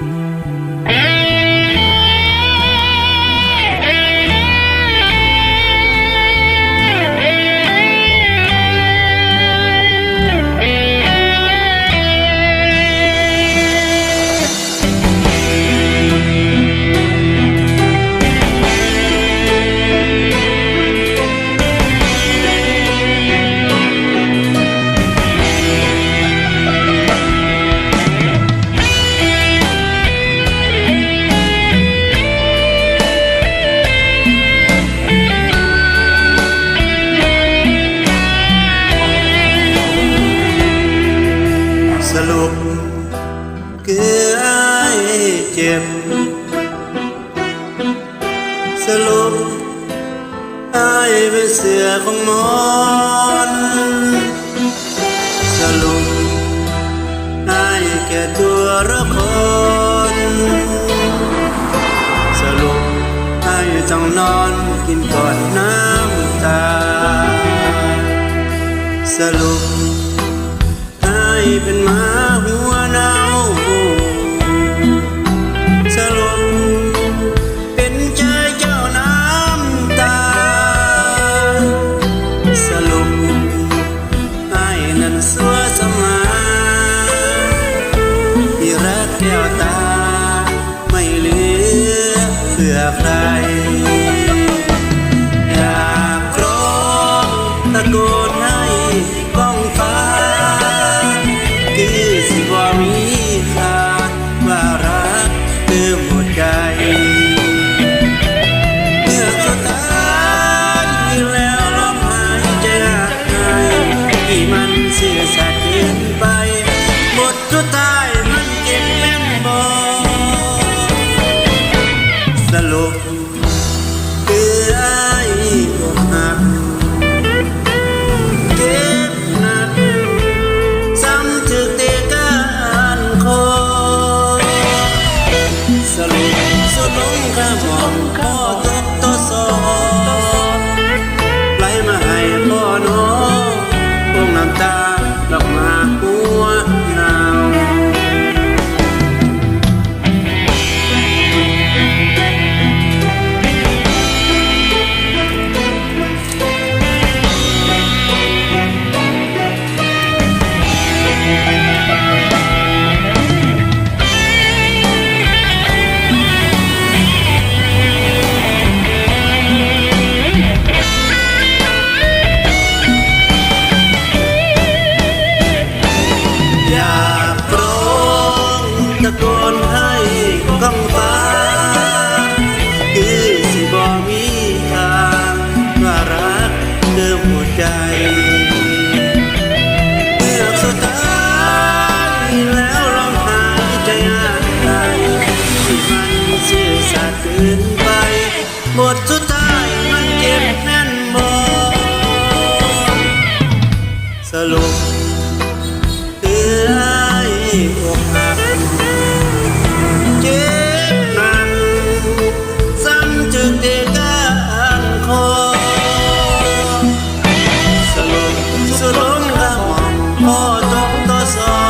Mm-hmm. ลุมคือไอ้เจ็บสลุกไอ้เป็นเสือของมอนสลุกไอ้แก่ตัวละคนสลุกไอ้ต้องนอนกินก่อนน้ำตาสลุกะโกนให้กล้องฟ้า คือสิว่ามีค่าว่ารักเติมหมดใจเมื่อเขาตายแล้วลมหายใจหายที่มันเสียสัตย์เกนไปหมดทุกายมันเก็บแม่นบอสรุ นให้ของฟ้า คือสิบ่มีทางว่ารักเติมหัวใจเมื่อสุดท้ายแล้วลองหายใจอ่าทีมันสื่สารเกินไปหมดสุดท้ายมันเจ็บแน่นบอสรุปคือไอ้อกหั was.